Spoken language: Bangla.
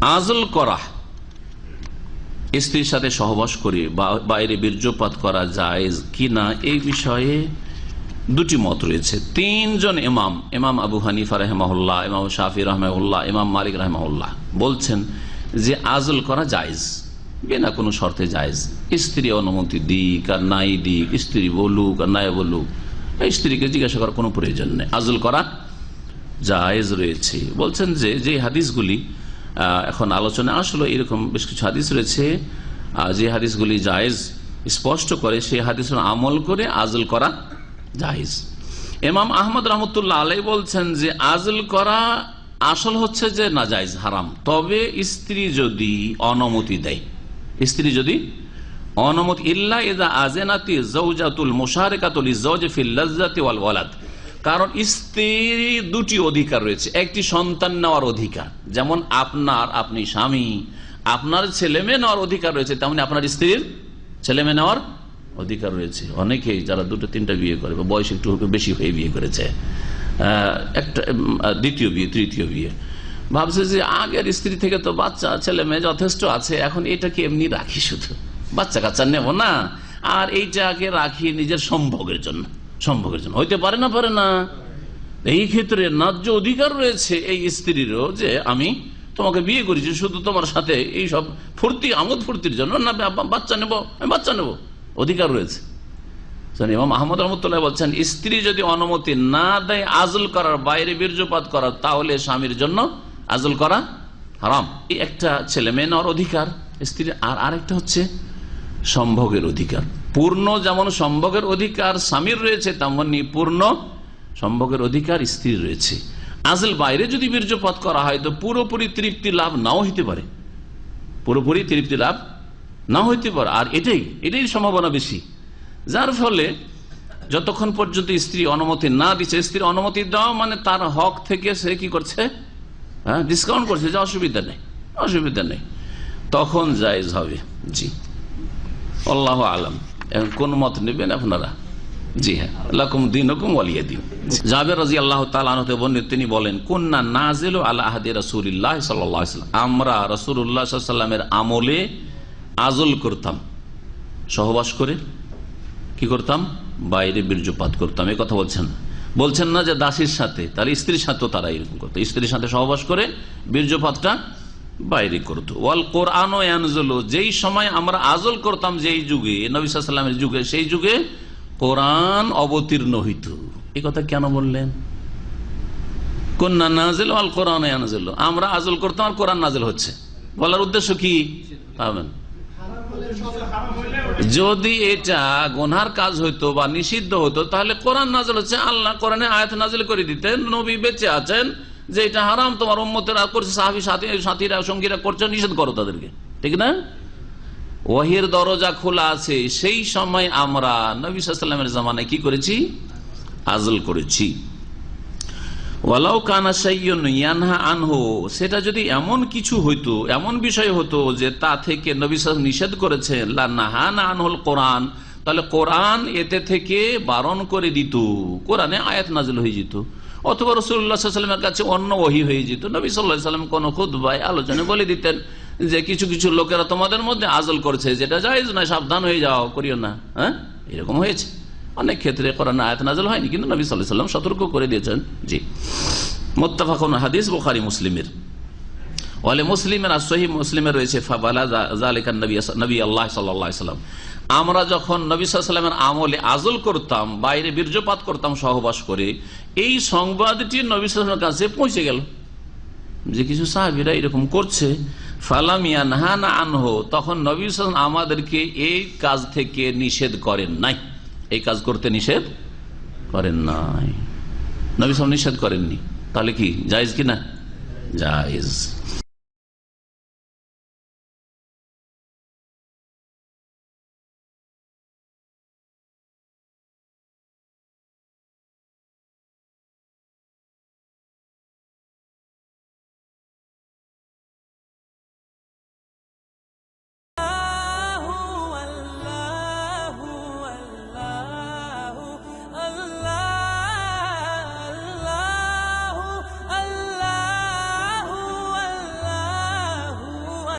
আজল করা। স্ত্রীর সাথে সহবাস করে বাইরে বীর্যপাত করা যায় কি না এই বিষয়ে দুটি মত রয়েছে। তিনজন ইমাম ইমাম আবু হানিফা রহমাউল্লাহ ইমাম শাফি রহমাউল্লাহ ইমাম মালিক রহমাউল্লাহ বলছেন যে আজল করা জায়জ, বিনা কোনো শর্তে জায়জ। স্ত্রী অনুমতি দিক আর নাই দিক, স্ত্রী বলুক আর নাই বলুক স্ত্রীকে জিজ্ঞাসা করার কোনো প্রয়োজন নেই। আজল করা জায়েজ রয়েছে। বলছেন যে যে হাদিসগুলি এখন আলোচনা আসলো, এরকম বেশ কিছু হাদিস রয়েছে। যে হাদিসগুলি জায়েজ স্পষ্ট করে, সেই হাদিস আমল করে আজল করা জায়েজ। এমাম আহমদ রহমতুল্লাহ আলাই বলছেন যে, আজল করা আসল হচ্ছে যে না জায়েজ, হারাম। তবে স্ত্রী যদি অনুমতি দেয়, স্ত্রী যদি অনুমতি, ইল্লা ইদা আজেনাতি জৌজাতুল মুশারেকাতুল ইজৌজ ফিল ওয়াল ওয়ালাদ। কারণ স্ত্রীর দুটি অধিকার রয়েছে। একটি সন্তান নেওয়ার অধিকার। যেমন আপনার, আপনি স্বামী। আপনার ছেলে মেয়ে নেওয়ার অধিকার রয়েছে, তেমনি আপনার স্ত্রীর ছেলে মেয়ে নেওয়ার অধিকার রয়েছে। অনেকেই যারা দুটো, তিনটা বিয়ে করে বা বয়স একটু বেশি হয়ে বিয়ে করেছে একটা দ্বিতীয় বিয়ে, তৃতীয় বিয়ে। ভাবছে যে আগের স্ত্রী থেকে তো বাচ্চা, ছেলে মেয়ে যথেষ্ট আছে, এখন এটাকে এমনি রাখি শুধু? বাচ্চা কাচ্চা নেব না। আর এইটাকে রাখি নিজের সম্ভোগের জন্য। সম্ভোগের জন্য হইতে পারে না পারে না। এই ক্ষেত্রে ন্যায্য অধিকার রয়েছে এই স্ত্রীরও যে আমি তোমাকে বিয়ে করেছি, শুধু তোমার সাথে এই সব ফুর্তি, আমোদ ফুর্তির জন্য না বাচ্চা নেব, আমি বাচ্চা নেব। অধিকার রয়েছে। আহমদ রহমতুল্লাহ বলছেন, স্ত্রী যদি অনুমতি না দেয় আজল করার বাইরে বীর্যপাত করার, তাহলে স্বামীর জন্য আজল করা হারাম। একটা ছেলে মেয়ে নেওয়ার অধিকার, স্ত্রীর। আর আরেকটা হচ্ছে সম্ভোগের অধিকার। পূর্ণ যেমন সম্ভোগের অধিকার স্বামীর রয়েছে, তেমনি পূর্ণ সম্ভোগের অধিকার স্ত্রীর রয়েছে। আসল বাইরে যদি বীর্যপাত করা হয়, তো পুরোপুরি তৃপ্তি লাভ নাও হইতে পারে। পুরোপুরি তৃপ্তি লাভ না হইতে পারে। আর এটাই এটাই সম্ভাবনা বেশি। যার ফলে যতক্ষণ পর্যন্ত স্ত্রী অনুমতি না দিচ্ছে স্ত্রীর অনুমতি দাও মানে তার হক থেকে সে কি করছে? হ্যাঁ ডিসকাউন্ট করছে যে অসুবিধা নেই অসুবিধা নেই। তখন জায়েজ হবে। জি। আল্লাহ আলম। এখন কোন মত নেবেন আপনারা? জি হ্যাঁ। লাকুম দিন হুকুম ওয়ালিয়া দিন। জাবের রাজি আল্লাহ তালানতে বর্ণিত তিনি বলেন কন্যা নাজিল আল্লাহ আহাদি রসুল্লাহ সাল্লাম। আমরা রসুল্লাহ সাল্লামের আমলে আজল করতাম। সহবাস করে কি করতাম? বাইরে বীর্যপাত করতাম। এই কথা বলছেন। বলছেন না যে দাসীর সাথে, তার স্ত্রীর সাথেও তারা এরকম করতো। স্ত্রীর সাথে সহবাস করে বীর্যপাতটা বাইরে করতো। ওয়াল কোরআন যেই সময় আমরা আজল করতাম, যেই যুগে, নবী সাল্লামের যুগে, সেই যুগে কোরআন অবতীর্ণ হইত। এই কথা কেন বললেন? কোরআন আনজল আমরা আজল করতাম আর কোরআন নাজেল হচ্ছে। বলার উদ্দেশ্য কি? যদি এটা গোনার কাজ হইতো বা নিষিদ্ধ হতো তাহলে কোরআন নাজল হচ্ছে, আল্লাহ কোরআনে আয়াত নাজল করে দিতেন, নবী বেঁচে আছেন যে এটা হারাম, তোমার উম্মতেরা করছে, সাহাবি, সাথী, সাথীরা, সঙ্গীরা করছে, নিষেধ করো তাদেরকে। ঠিক না? ওহির দরজা খোলা আছে, সেই সময় আমরা নবী সাল্লামের জামানায় কি করেছি? আজল করেছি। আনহু, সেটা যদি এমন কিছু হইতো, এমন বিষয় হতো যে তা থেকে নবী নিষেধ করেছেন আনহুল কোরআন, তাহলে কোরআন এতে থেকে বারণ করে দিত, কোরআনে আয়াত নাজল হয়ে যেত। অথবা রসুল্লাহামের কাছে অন্য ওহি হয়ে যেত। নবী সাল্লাহ সাল্লাম কোন ভাই আলোচনা বলে দিতেন যে কিছু কিছু লোকেরা তোমাদের মধ্যে আজল করছে, যেটা জায়জ না সাবধান হয়ে যাও, করিও না। হ্যাঁ? এরকম হয়েছে। অনেক ক্ষেত্রে কোরআন আয়াত নাজল হয়নি, কিন্তু নবী সাল্লাহ সাল্লাম সতর্ক করে দিয়েছেন। জি। মোত্তাফাকুন হাদিস বোখারি মুসলিমের। ওয়ালে মুসলিমের আর সহি মুসলিমের রয়েছে নবী আল্লাহ সাল্লাম। আমরা যখন নবী সাল্লামের আমলে আজল করতাম, বাইরে বীর্যপাত করতাম, সহবাস করে, এই সংবাদটি নবী সাল্লামের কাছে পৌঁছে গেল। যে কিছু সাহাবিরা এরকম করছে ফালামিয়া নাহানা আনহো, তখন নবী সাল্লাম আমাদেরকে এই কাজ থেকে নিষেধ করেন নাই। এই কাজ করতে নিষেধ করেন নাই। নবী সাল্লাম নিষেধ করেননি। তাহলে কি, জায়েজ কি না জায়েজ।